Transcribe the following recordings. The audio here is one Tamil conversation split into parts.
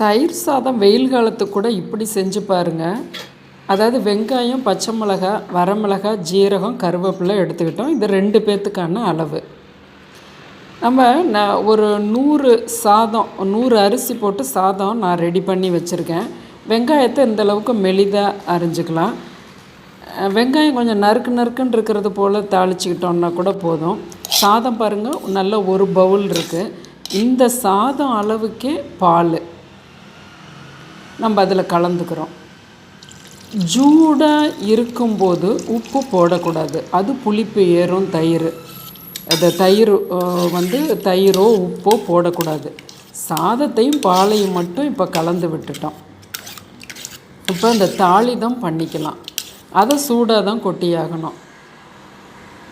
தயிர் சாதம் வெயில் காலத்துக்கு கூட இப்படி செஞ்சு பாருங்கள் அதாவது வெங்காயம் பச்சை மிளகா வரமிளகா ஜீரகம் கருவேப்பிலை எடுத்துக்கிட்டோம். இது ரெண்டு பேர்த்துக்கான அளவு. நம்ம நான் ஒரு நூறு சாதம் நூறு அரிசி போட்டு சாதம் நான் ரெடி பண்ணி வச்சுருக்கேன். வெங்காயத்தை இந்த அளவுக்கு மெலிதாக அரிஞ்சிக்கலாம். வெங்காயம் கொஞ்சம் நறுக்கு நறுக்குன்னு இருக்கிறது போல் தாளிச்சிக்கிட்டோம்னா கூட போதும். சாதம் பாருங்கள் நல்ல ஒரு பவுல் இருக்குது இந்த சாதம் அளவுக்கே பால். நம்ம அதில் கலந்துக்கிறோம். ஜூடாக இருக்கும்போது உப்பு போடக்கூடாது. அது புளிப்பு ஏறும் தயிர். அது தயிர் வந்து தயிரோ உப்போ போடக்கூடாது. சாதத்தையும் பாலையும் மட்டும் இப்போ கலந்து விட்டுட்டோம். இப்போ இந்த தாளிதம் பண்ணிக்கலாம். அதை சூடாக தான் கொட்டியாகணும்.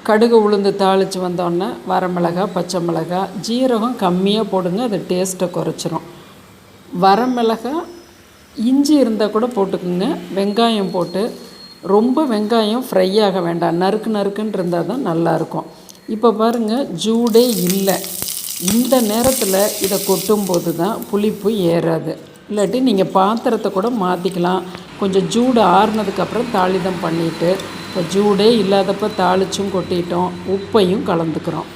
கடுகு உளுந்து தாளித்து வந்தோடனே வரமிளகா பச்சை மிளகா ஜீரகம் கம்மியாக போடுங்க அது டேஸ்ட்டை குறைச்சிரும். வரமிளகா இஞ்சி இருந்தால் கூட போட்டுக்குங்க. வெங்காயம் போட்டு ரொம்ப வெங்காயம் ஃப்ரை ஆக வேண்டாம். நறுக்கு நறுக்குன்னு இருந்தால் தான் நல்லாயிருக்கும் இப்போ பாருங்கள் ஜூடே இல்லை. இந்த நேரத்தில் இதை கொட்டும்போது தான் புளிப்பு ஏறாது. இல்லாட்டி நீங்கள் பாத்திரத்தை கூட மாற்றிக்கலாம் கொஞ்சம் ஜூடு ஆறுனதுக்கப்புறம் தாளிதம் பண்ணிவிட்டு இப்போ ஜூடே இல்லாதப்போ தாளிச்சும் கொட்டிட்டோம். உப்பையும் கலந்துக்கிறோம்.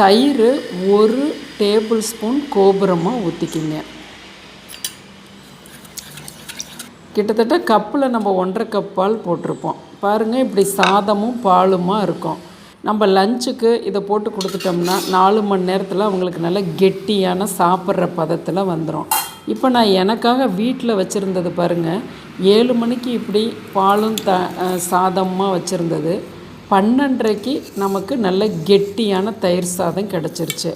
தயிர் ஒரு டேபிள் ஸ்பூன் கோபுரமாக ஊற்றிக்கிங்க கிட்டத்தட்ட கப்பில் நம்ம ஒன்றரை கப் பால் போட்டிருப்போம். பாருங்கள் இப்படி சாதமும் பாலுமாக இருக்கும். நம்ம லஞ்சுக்கு இதை போட்டு கொடுத்துட்டோம்னா நாலு மணி நேரத்தில் அவங்களுக்கு நல்ல கெட்டியான சாப்பிட்ற பதத்தில் வந்துடும் இப்போ நான் எனக்காக வீட்டில் வச்சுருந்தது பாருங்கள் ஏழு மணிக்கு இப்படி பாலும் த சாதமாக வச்சுருந்தது. பன்னெண்டரைக்கு நமக்கு நல்ல கெட்டியான தயிர் சாதம் கிடச்சிருச்சு.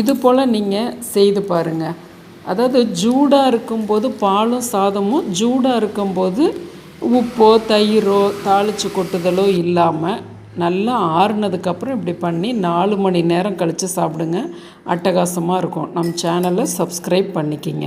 இது போல் நீங்கள் செய்து பாருங்கள் அதாவது ஜூடாக இருக்கும்போது பாலும் சாதமும் ஜூடாக இருக்கும்போது உப்போ தயிரோ தாளித்து கொட்டுதலோ இல்லாமல் நல்லா ஆறுனதுக்கப்புறம் இப்படி பண்ணி நாலு மணி நேரம் கழித்து சாப்பிடுங்க. அட்டகாசமாக இருக்கும். நம்ம சேனலை சப்ஸ்கிரைப் பண்ணிக்கிங்க